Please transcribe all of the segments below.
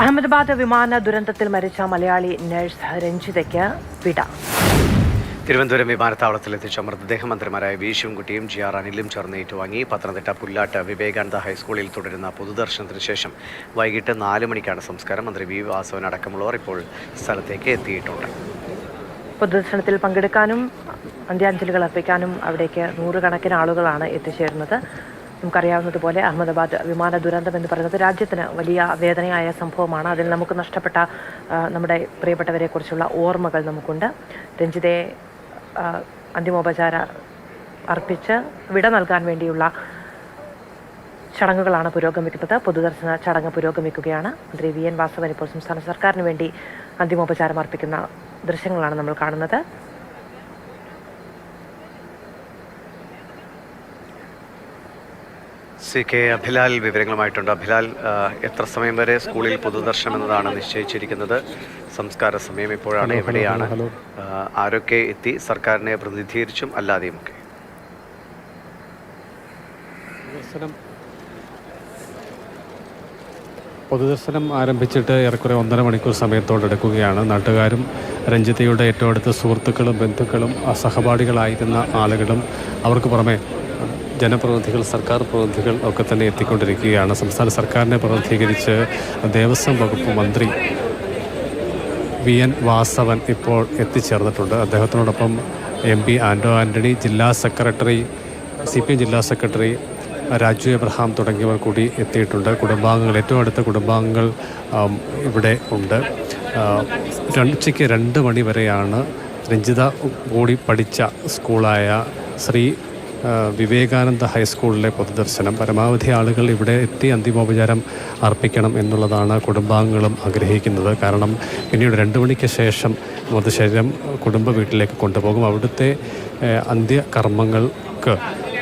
അഹമ്മദാബാദ് വിമാന ദുരന്തത്തിൽ മരിച്ച മലയാളി നഴ്സ് രഞ്ജിതയ്ക്ക് വിട. തിരുവനന്തപുരം വിമാനത്താവളത്തിലെത്തിച്ച മൃതദേഹ മന്ത്രിമാരായ വി ശിവൻകുട്ടിയും ജി ആർ അനിലും ചേർന്ന് ഏറ്റുവാങ്ങി. പത്തനംതിട്ട പുല്ലാട്ട് വിവേകാനന്ദ ഹൈസ്കൂളിൽ തുടരുന്ന പൊതുദർശനത്തിന് ശേഷം വൈകിട്ട് നാല് മണിക്കാണ് സംസ്കാരം. മന്ത്രി വി വാസവൻ അടക്കമുള്ളവർ ഇപ്പോൾ സ്ഥലത്തേക്ക് എത്തിയിട്ടുണ്ട്. പൊതുദർശനത്തിൽ പങ്കെടുക്കാനും അന്ത്യാഞ്ജലികൾ അർപ്പിക്കാനും അവിടേക്ക് നൂറുകണക്കിന് ആളുകളാണ് എത്തിച്ചേരുന്നത്. നമുക്കറിയാവുന്നതുപോലെ അഹമ്മദാബാദ് വിമാന ദുരന്തം എന്ന് പറയുന്നത് രാജ്യത്തിന് വലിയ വേദനയായ സംഭവമാണ്. അതിൽ നമുക്ക് നഷ്ടപ്പെട്ട നമ്മുടെ പ്രിയപ്പെട്ടവരെ കുറിച്ചുള്ള ഓർമ്മകൾ നമുക്കുണ്ട്. രഞ്ജിതയെ അന്തിമോപചാര അർപ്പിച്ച് വിട നൽകാൻ വേണ്ടിയുള്ള ചടങ്ങുകളാണ് പുരോഗമിക്കുന്നത്. പൊതുദർശന ചടങ്ങ് പുരോഗമിക്കുകയാണ്. മന്ത്രി വി എൻ വാസവൻ ഇപ്പോൾ സംസ്ഥാന സർക്കാരിന് വേണ്ടി അന്തിമോപചാരം അർപ്പിക്കുന്ന ദൃശ്യങ്ങളാണ് നമ്മൾ കാണുന്നത്. സി കെ അഭിലാൽ വിവരങ്ങളുമായിട്ടുണ്ട്. അഭിലാൽ എത്ര സമയം വരെ സ്കൂളിൽ പൊതുദർശനം എന്നതാണ് നിശ്ചയിച്ചിരിക്കുന്നത്? സംസ്കാര സമയം ഇപ്പോഴാണ് എവിടെയാണ്? ആരൊക്കെ എത്തി? സർക്കാരിനെ പ്രതിനിധീകരിച്ചും അല്ലാതെയും ഒക്കെ. പൊതുദർശനം. പൊതുദർശനം ആരംഭിച്ചിട്ട് ഏറെക്കുറെ ഒന്നര മണിക്കൂർ സമയത്തോടെടുക്കുകയാണ് നാട്ടുകാരും രഞ്ജിതയുടെ ഏറ്റവും അടുത്ത സുഹൃത്തുക്കളും ബന്ധുക്കളും സഹപാഠികളായിരുന്ന ആളുകളും അവർക്ക് പുറമെ ജനപ്രതിനിധികൾ സർക്കാർ പ്രതിനിധികൾ ഒക്കെ തന്നെ എത്തിക്കൊണ്ടിരിക്കുകയാണ്. സംസ്ഥാന സർക്കാരിനെ പ്രതിനിധീകരിച്ച് ദേവസ്വം വകുപ്പ് മന്ത്രി വി എൻ വാസവൻ ഇപ്പോൾ എത്തിച്ചേർന്നിട്ടുണ്ട്. അദ്ദേഹത്തിനോടൊപ്പം എം പി ആൻഡോ ആന്റണി ജില്ലാ സെക്രട്ടറി സി പി എം ജില്ലാ സെക്രട്ടറി രാജു എബ്രഹാം തുടങ്ങിയവർ കൂടി എത്തിയിട്ടുണ്ട്. കുടുംബാംഗങ്ങൾ ഏറ്റവും അടുത്ത കുടുംബാംഗങ്ങൾ ഇവിടെ ഉണ്ട്. ഉച്ചയ്ക്ക് രണ്ട് മണി വരെയാണ് രഞ്ജിത കൂടി പഠിച്ച സ്കൂളായ ശ്രീ വിവേകാനന്ദ ഹൈസ്കൂളിലെ പൊതുദർശനം. പരമാവധി ആളുകൾ ഇവിടെ എത്തി അന്തിമോപചാരം അർപ്പിക്കണം എന്നുള്ളതാണ് കുടുംബാംഗങ്ങളും ആഗ്രഹിക്കുന്നത്. കാരണം പിന്നീട് രണ്ട് മണിക്ക് ശേഷം മൃതശരീരം കുടുംബ വീട്ടിലേക്ക് കൊണ്ടുപോകും. അവിടുത്തെ അന്ത്യകർമ്മങ്ങൾക്ക്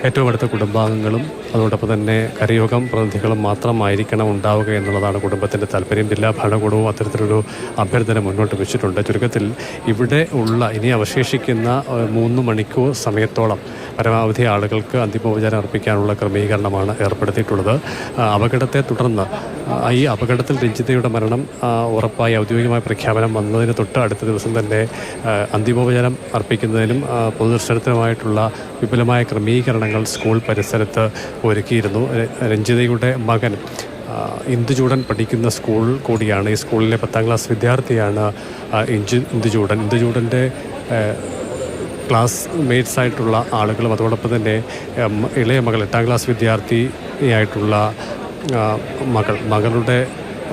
ഏറ്റവും അടുത്ത കുടുംബാംഗങ്ങളും അതോടൊപ്പം തന്നെ കരയോഗം പ്രതിനിധികളും മാത്രമായിരിക്കണം ഉണ്ടാവുക എന്നുള്ളതാണ് കുടുംബത്തിന്റെ താല്പര്യം. ജില്ലാ ഭരണകൂടവും അത്തരത്തിലൊരു അഭ്യർത്ഥന മുന്നോട്ട് വെച്ചിട്ടുണ്ട്. ചുരുക്കത്തിൽ ഇവിടെ ഉള്ള ഇനി അവശേഷിക്കുന്ന മൂന്ന് മണിക്കൂർ സമയത്തോളം പരമാവധി ആളുകൾക്ക് അന്തിമോപചാരം അർപ്പിക്കാനുള്ള ക്രമീകരണമാണ് ഏർപ്പെടുത്തിയിട്ടുള്ളത്. അപകടത്തെ തുടർന്ന് ഈ അപകടത്തിൽ രഞ്ജിതയുടെ മരണം ഉറപ്പായി ഔദ്യോഗികമായ പ്രഖ്യാപനം വന്നതിന് തൊട്ട് അടുത്ത ദിവസം തന്നെ അന്തിമോപചാരം അർപ്പിക്കുന്നതിനും പൊതുദർശനത്തിനുമായിട്ടുള്ള വിപുലമായ ക്രമീകരണങ്ങൾ സ്കൂൾ പരിസരത്ത് ഒരുക്കിയിരുന്നു. രഞ്ജിതയുടെ മകൻ ഇന്ദുചൂടൻ പഠിക്കുന്ന സ്കൂൾ കൂടിയാണ്. ഈ സ്കൂളിലെ പത്താം ക്ലാസ് വിദ്യാർത്ഥിയാണ് ഇഞ്ചു ഇന്ദുചൂടൻ. ഇന്ദുചൂടന്റെ ക്ലാസ് മേറ്റ്സ് ആയിട്ടുള്ള ആളുകളും അതോടൊപ്പം തന്നെ ഇളയ മകൾ എട്ടാം ക്ലാസ് വിദ്യാർത്ഥിയായിട്ടുള്ള മകൾ. മകളുടെ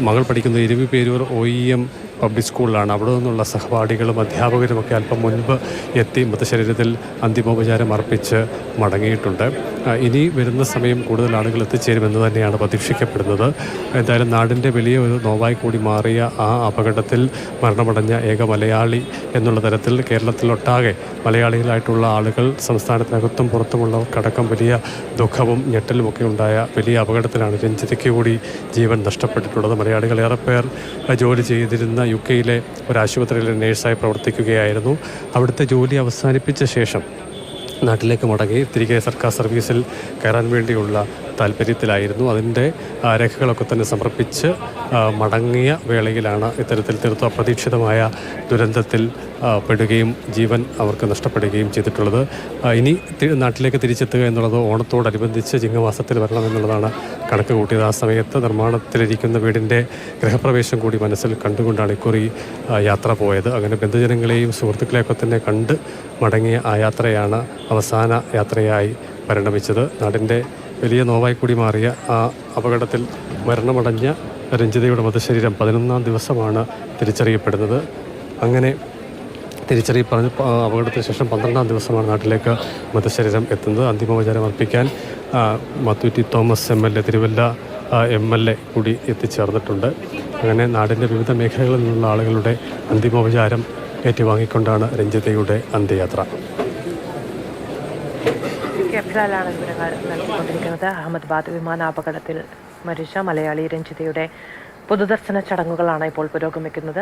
മകൾ പഠിക്കുന്ന ഇരുവി Peroor O E M public സ്കൂളിലാണ്. അവിടെ നിന്നുള്ള സഹപാഠികളും അധ്യാപകരുമൊക്കെ അല്പം മുൻപ് എത്തി മൃതശരീരത്തിൽ അന്തിമോപചാരം അർപ്പിച്ച് മടങ്ങിയിട്ടുണ്ട്. ഇനി വരുന്ന സമയം കൂടുതൽ ആളുകൾ എത്തിച്ചേരുമെന്ന് തന്നെയാണ് പ്രതീക്ഷിക്കപ്പെടുന്നത്. എന്തായാലും നാടിന്റെ വലിയ ഒരു നോവായി കൂടി മാറിയ ആ അപകടത്തിൽ മരണമടഞ്ഞ ഏക മലയാളി എന്നുള്ള തരത്തിൽ കേരളത്തിലൊട്ടാകെ മലയാളികളായിട്ടുള്ള ആളുകൾ സംസ്ഥാനത്തിനകത്തും പുറത്തുമുള്ളവർക്കടക്കം വലിയ ദുഃഖവും ഞെട്ടലുമൊക്കെ ഉണ്ടായ വലിയ അപകടത്തിലാണ് രഞ്ജിതയ്ക്ക് കൂടി ജീവൻ നഷ്ടപ്പെട്ടിട്ടുള്ളത്. മലയാളികൾ ഏറെ പേർ ജോലി ചെയ്തിരുന്ന യു കെയിലെ ഒരു ആശുപത്രിയിലെ നേഴ്സായി പ്രവർത്തിക്കുകയായിരുന്നു. അവിടുത്തെ ജോലി അവസാനിപ്പിച്ച ശേഷം നാട്ടിലേക്ക് മടങ്ങി തിരികെ സർക്കാർ സർവീസിൽ കയറാൻ വേണ്ടിയുള്ള താല്പര്യത്തിലായിരുന്നു. അതിന്റെ രേഖകളൊക്കെ തന്നെ സമർപ്പിച്ച് മടങ്ങിയ വേളയിലാണ് ഇത്തരത്തിൽ തീർത്തും അപ്രതീക്ഷിതമായ ദുരന്തത്തിൽ പെടുകയും ജീവൻ അവർക്ക് നഷ്ടപ്പെടുകയും ചെയ്തിട്ടുള്ളത്. ഇനി നാട്ടിലേക്ക് തിരിച്ചെത്തുക എന്നുള്ളത് ഓണത്തോടനുബന്ധിച്ച് ചിങ്ങമാസത്തിൽ വരണം എന്നുള്ളതാണ് കണക്ക് കൂട്ടിയത്. ആ സമയത്ത് നിർമ്മാണത്തിലിരിക്കുന്ന വീടിന്റെ ഗൃഹപ്രവേശം കൂടി മനസ്സിൽ കണ്ടുകൊണ്ടാണ് ഇക്കുറി യാത്ര പോയത്. അങ്ങനെ ബന്ധുജനങ്ങളെയും സുഹൃത്തുക്കളെയൊക്കെ തന്നെ കണ്ട് മടങ്ങിയ ആ യാത്രയാണ് അവസാന യാത്രയായി പരിണമിച്ചത്. നാടിന്റെ വലിയ നോവായി കൂടി മാറിയ ആ അപകടത്തിൽ മരണമടഞ്ഞ രഞ്ജിതയുടെ മൃതശരീരം പതിനൊന്നാം ദിവസമാണ് തിരിച്ചറിയപ്പെടുന്നത്. അങ്ങനെ തിരിച്ചറിയപ്പറഞ്ഞ് പറഞ്ഞ അപകടത്തിന് ശേഷം പന്ത്രണ്ടാം ദിവസമാണ് നാട്ടിലേക്ക് മൃതശരീരം എത്തുന്നത്. അന്തിമോപചാരം അർപ്പിക്കാൻ മത്തൂറ്റി Thomas M L A Thiruvalla M L A കൂടി എത്തിച്ചേർന്നിട്ടുണ്ട്. അങ്ങനെ നാടിന്റെ വിവിധ മേഖലകളിൽ നിന്നുള്ള ആളുകളുടെ അന്തിമോപചാരം ഏറ്റുവാങ്ങിക്കൊണ്ടാണ് രഞ്ജിതയുടെ അന്ത്യയാത്ര. അബ്ദാലാണ് വിവരങ്ങൾ നൽകിക്കൊണ്ടിരിക്കുന്നത്. അഹമ്മദാബാദ് വിമാനാപകടത്തിൽ മരിച്ച മലയാളി രഞ്ജിതയുടെ പൊതുദർശന ചടങ്ങുകളാണ് ഇപ്പോൾ പുരോഗമിക്കുന്നത്.